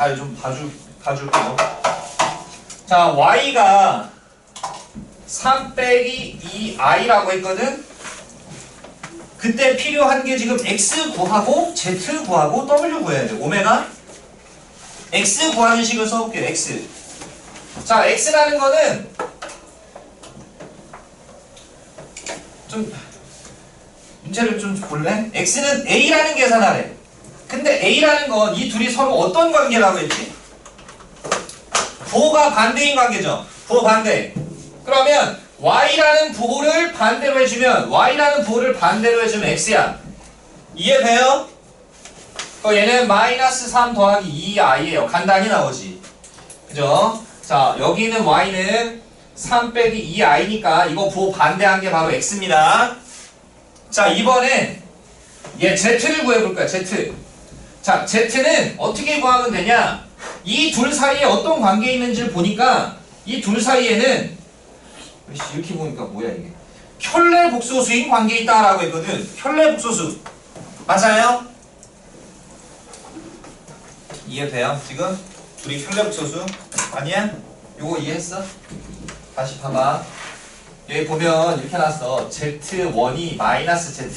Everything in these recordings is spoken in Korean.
잘 좀 봐줄, 봐줄게요. 자, y가 3 빼기 2i라고 했거든? 그때 필요한 게 지금 x 구하고 z 구하고 w 구해야 돼. 오메가 x 구하는 식을 써볼게요. x. 자, x라는 거는 좀 문제를 좀 볼래? x는 a라는 계산하래. 근데 a라는 건 이 둘이 서로 어떤 관계라고 했지? 부호가 반대인 관계죠. 부호 반대. 그러면 y라는 부호를 반대로 해주면 y라는 부호를 반대로 해주면 x야. 이해돼요? 그 얘는 마이너스 3 더하기 2i예요. 간단히 나오지. 그죠? 자 여기는 y는 3 빼기 2i니까 이거 부호 반대한 게 바로 x입니다. 자 이번엔 얘 z를 구해볼 거야 z. 자 z는 어떻게 구하면 되냐? 이 둘 사이에 어떤 관계 있는지를 보니까 이 둘 사이에는 씨, 이렇게 보니까 뭐야 이게 혈내 복소수인 관계 있다라고 했거든. 혈내 복소수 맞아요? 이해돼요? 지금 둘이 혈내 복소수 아니야? 요거 이해했어? 다시 봐봐. 여기 보면 이렇게 놨어. Z1이 마이너스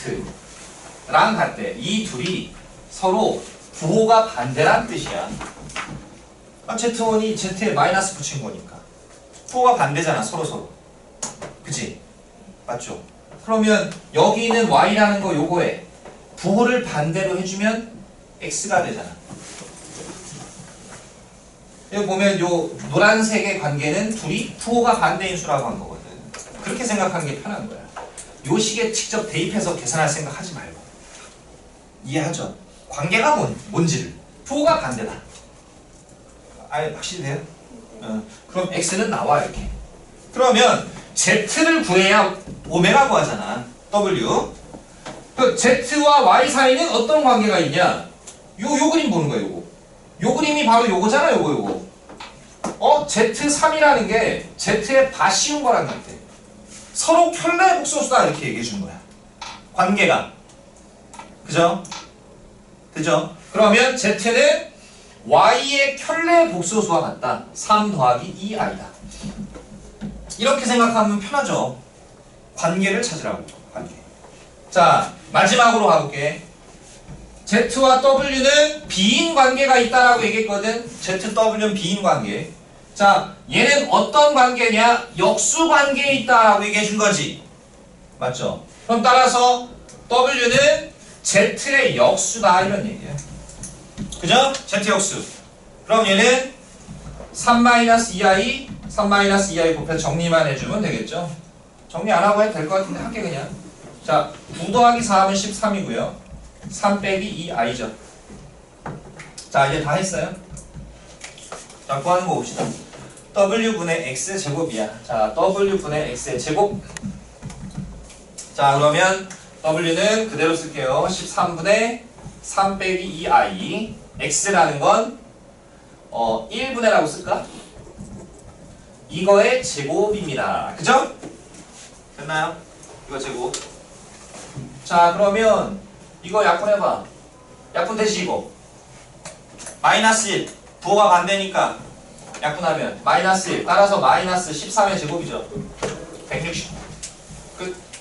Z랑 같대. 이 둘이 서로 부호가 반대란 뜻이야. 아, Z1이 Z에 마이너스 붙인 거니까. 부호가 반대잖아, 서로 서로. 그치? 맞죠? 그러면 여기 있는 Y라는 거 요거에 부호를 반대로 해주면 X가 되잖아. 여기 보면 요 노란색의 관계는 둘이 부호가 반대인 수라고 한 거거든. 그렇게 생각하는 게 편한 거야. 요 식에 직접 대입해서 계산할 생각 하지 말고. 이해하죠? 관계가 뭔, 뭔지를. 부호가 반대다. 아, 확실히 돼요? 어, 그럼 x는 나와 이렇게. 그러면 z를 구해야 오메가 구하잖아. w. 그 z와 y 사이는 어떤 관계가 있냐? 요, 요 그림 보는 거야, 요거. 요 그림이 바로 요거잖아, 요거, 요거. 어? z3이라는 게 z의 바씌운 거랑 같아. 서로 켤레 복소수다 이렇게 얘기해 준 거야. 관계가. 그죠? 그죠? 그러면 z는 y의 켤레 복소수와 같다. 3 더하기 2i다. 이렇게 생각하면 편하죠. 관계를 찾으라고. 관계. 자, 마지막으로 가볼게. Z와 W는 비인 관계가 있다라고 얘기했거든. ZW는 비인 관계. 자, 얘는 어떤 관계냐? 역수 관계에 있다라고 얘기해 준 거지. 맞죠? 그럼 따라서 W는 Z의 역수다 이런 얘기야. 그죠? Z 역수. 그럼 얘는 3-2i, 3-2i 곱해 정리만 해주면 되겠죠? 정리 안 하고 해도 될 것 같은데 할게 그냥. 자, 9 더하기 4하면 13이고요. 3 빼기 2i죠. 자, 이제 다 했어요. 자, 구하는 거 봅시다. w분의 x 제곱이야. 자, w분의 x의 제곱. 자, 그러면 w는 그대로 쓸게요. 13분의 3 빼기 2i. x라는 건 어, 1분의 라고 쓸까? 이거의 제곱입니다. 그죠? 됐나요? 이거 제곱. 자, 그러면 이거 약분해봐. 약분 대시 이거. 마이너스 1. 부호가 반대니까 약분하면 마이너스 1. 따라서 마이너스 13의 제곱이죠. 160. 끝.